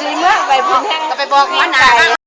สีเมื่อไปพูดแห้ง ก็ไปบอกเอง